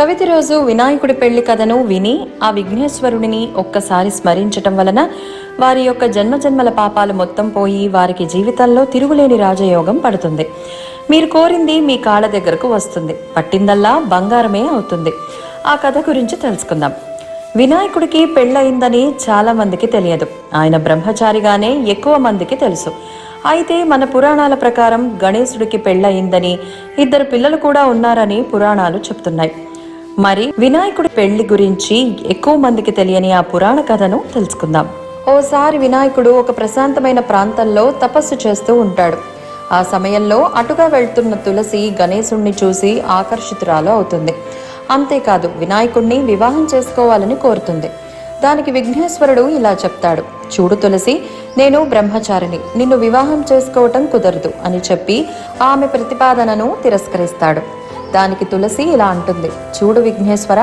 చవితి రోజు వినాయకుడి పెళ్ళి కథను విని ఆ విఘ్నేశ్వరుడిని ఒక్కసారి స్మరించటం వలన వారి యొక్క జన్మజన్మల పాపాలు మొత్తం పోయి వారికి జీవితంలో తిరుగులేని రాజయోగం పడుతుంది. మీరు కోరింది మీ కాళ్ళ దగ్గరకు వస్తుంది. పట్టిందల్లా బంగారమే అవుతుంది. ఆ కథ గురించి తెలుసుకుందాం. వినాయకుడికి పెళ్ళయిందని చాలా మందికి తెలియదు. ఆయన బ్రహ్మచారిగానే ఎక్కువ మందికి తెలుసు. అయితే మన పురాణాల ప్రకారం గణేశుడికి పెళ్ళయిందని ఇద్దరు పిల్లలు కూడా ఉన్నారని పురాణాలు చెప్తున్నాయి. మరి వినాయకుడి పెళ్ళి గురించి ఎక్కువ మందికి తెలియని ఆ పురాణ కథను తెలుసుకుందాం. ఓసారి వినాయకుడు ఒక ప్రశాంతమైన ప్రాంతంలో తపస్సు చేస్తూ ఉంటాడు. ఆ సమయంలో అటుగా వెళ్తున్న తులసి గణేశుణ్ణి చూసి ఆకర్షితురాలు అవుతుంది. అంతేకాదు వినాయకుణ్ణి వివాహం చేసుకోవాలని కోరుతుంది. దానికి విఘ్నేశ్వరుడు ఇలా చెప్తాడు చూడు తులసి నేను బ్రహ్మచారిని. నిన్ను వివాహం చేసుకోవటం కుదరదు అని చెప్పి ఆమె ప్రతిపాదనను తిరస్కరిస్తాడు. దానికి తులసి ఇలా అంటుంది. చూడు విఘ్నేశ్వర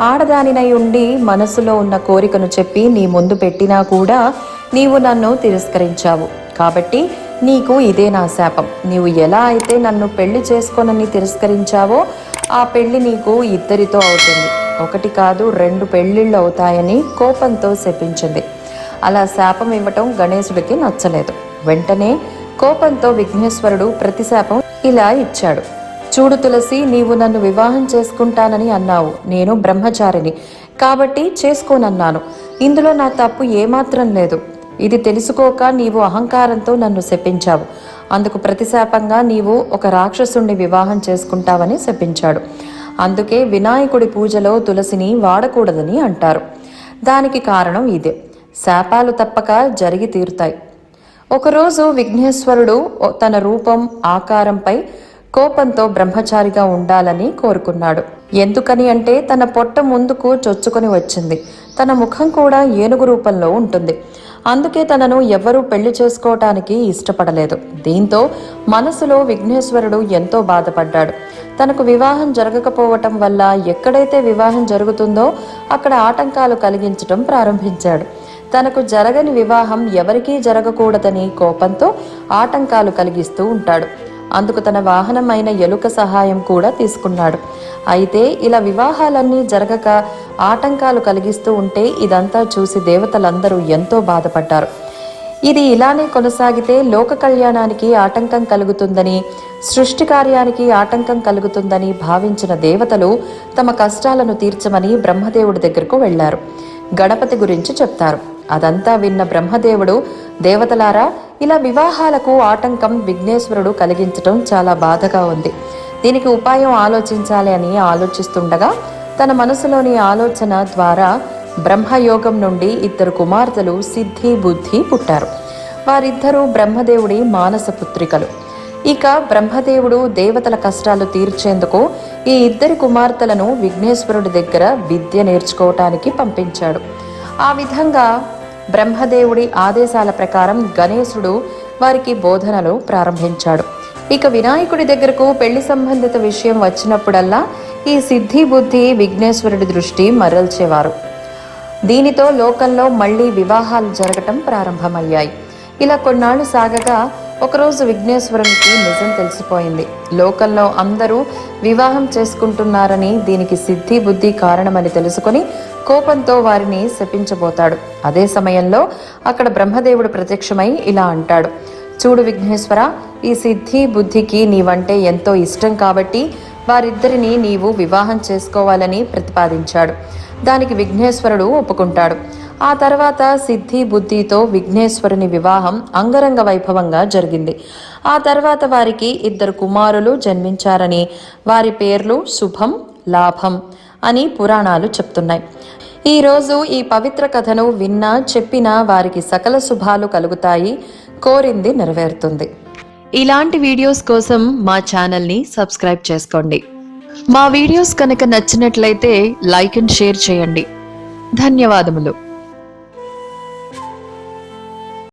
ఆడదానినై ఉండి మనసులో ఉన్న కోరికను చెప్పి నీ ముందు పెట్టినా కూడా నీవు నన్ను తిరస్కరించావు. కాబట్టి నీకు ఇదే నా శాపం. నీవు ఎలా అయితే నన్ను పెళ్ళి చేసుకోనని తిరస్కరించావో ఆ పెళ్ళి నీకు ఇద్దరితో అవుతుంది. ఒకటి కాదు రెండు పెళ్ళిళ్ళు అవుతాయని కోపంతో శపించింది. అలా శాపం ఇవ్వటం గణేశుడికి నచ్చలేదు. వెంటనే కోపంతో విఘ్నేశ్వరుడు ప్రతిశాపం ఇలా ఇచ్చాడు. చూడు తులసి నీవు నన్ను వివాహం చేసుకుంటానని అన్నావు. నేను బ్రహ్మచారిని. కాబట్టి చేసుకోనన్నాను. ఇందులో నా తప్పు ఏమాత్రం లేదు. ఇది తెలుసుకోక నీవు అహంకారంతో నన్ను శపించావు. అందుకు ప్రతిశాపంగా నీవు ఒక రాక్షసుణ్ణి వివాహం చేసుకుంటావని శపించాడు. అందుకే వినాయకుడి పూజలో తులసిని వాడకూడదని అంటారు. దానికి కారణం ఇదే. శాపాలు తప్పక జరిగి తీరుతాయి. ఒకరోజు విఘ్నేశ్వరుడు తన రూపం ఆకారంపై కోపంతో బ్రహ్మచారిగా ఉండాలని కోరుకున్నాడు. ఎందుకని అంటే తన పొట్ట ముందుకు చొచ్చుకొని వచ్చింది. తన ముఖం కూడా ఏనుగు రూపంలో ఉంటుంది. అందుకే తనను ఎవ్వరూ పెళ్ళి చేసుకోవటానికి ఇష్టపడలేదు. దీంతో మనసులో విఘ్నేశ్వరుడు ఎంతో బాధపడ్డాడు. తనకు వివాహం జరగకపోవటం వల్ల ఎక్కడైతే వివాహం జరుగుతుందో అక్కడ ఆటంకాలు కలిగించటం ప్రారంభించాడు. తనకు జరగని వివాహం ఎవరికీ జరగకూడదని కోపంతో ఆటంకాలు కలిగిస్తూ ఉంటాడు. అందుకు తన వాహనం అయిన ఎలుక సహాయం కూడా తీసుకున్నాడు. అయితే ఇలా వివాహాలన్నీ జరగక ఆటంకాలు కలిగిస్తూ ఉంటే ఇదంతా చూసి దేవతలందరూ ఎంతో బాధపడ్డారు. ఇది ఇలానే కొనసాగితే లోక కళ్యాణానికి ఆటంకం కలుగుతుందని సృష్టి కార్యానికి ఆటంకం కలుగుతుందని భావించిన దేవతలు తమ కష్టాలను తీర్చమని బ్రహ్మదేవుడి దగ్గరకు వెళ్ళారు. గణపతి గురించి చెప్తారు. అదంతా విన్న బ్రహ్మదేవుడు దేవతలారా ఇలా వివాహాలకు ఆటంకం విఘ్నేశ్వరుడు కలిగించటం చాలా బాధగా ఉంది. దీనికి ఉపాయం ఆలోచించాలి అని ఆలోచిస్తుండగా తన మనసులోని ఆలోచన ద్వారా బ్రహ్మయోగం నుండి ఇద్దరు కుమార్తెలు సిద్ధి బుద్ధి పుట్టారు. వారిద్దరూ బ్రహ్మదేవుడి మానస పుత్రికలు. ఇక బ్రహ్మదేవుడు దేవతల కష్టాలు తీర్చేందుకు ఈ ఇద్దరి కుమార్తెలను విఘ్నేశ్వరుడి దగ్గర విద్య నేర్చుకోవటానికి పంపించాడు. ఆ విధంగా బ్రహ్మదేవుడి ఆదేశాల ప్రకారం గణేశుడు వారికి బోధనలు ప్రారంభించాడు. ఇక వినాయకుడి దగ్గరకు పెళ్ళి సంబంధిత విషయం వచ్చినప్పుడల్లా ఈ సిద్ధి బుద్ధి విఘ్నేశ్వరుడి దృష్టి మరల్చేవారు. దీనితో లోకంలో మళ్ళీ వివాహాలు జరగటం ప్రారంభమయ్యాయి. ఇలా కొన్నాళ్ళు సాగగా ఒకరోజు విఘ్నేశ్వరునికి నిజం తెలిసిపోయింది. లోకంలో అందరూ వివాహం చేసుకుంటున్నారని దీనికి సిద్ధి బుద్ధి కారణమని తెలుసుకొని కోపంతో వారిని శపించబోతాడు. అదే సమయంలో అక్కడ బ్రహ్మదేవుడు ప్రత్యక్షమై ఇలా అంటాడు. చూడు విఘ్నేశ్వర ఈ సిద్ధి బుద్ధికి నీవంటే ఎంతో ఇష్టం కాబట్టి వారిద్దరిని నీవు వివాహం చేసుకోవాలని ప్రతిపాదించాడు. దానికి విఘ్నేశ్వరుడు ఒప్పుకుంటాడు. ఆ తర్వాత సిద్ధి బుద్ధితో విఘ్నేశ్వరుని వివాహం అంగరంగ వైభవంగా జరిగింది. ఆ తర్వాత వారికి ఇద్దరు కుమారులు జన్మించారని వారి పేర్లు శుభం లాభం అని పురాణాలు చెప్తున్నాయి. ఈరోజు ఈ పవిత్ర కథను విన్నా చెప్పినా వారికి సకల శుభాలు కలుగుతాయి కోరింది నెరవేరుతుంది. ఇలాంటి వీడియోస్ కోసం మా ఛానల్ని సబ్స్క్రైబ్ చేసుకోండి. మా వీడియోస్ కనుక నచ్చినట్లయితే లైక్ అండ్ షేర్ చేయండి. ధన్యవాదములు.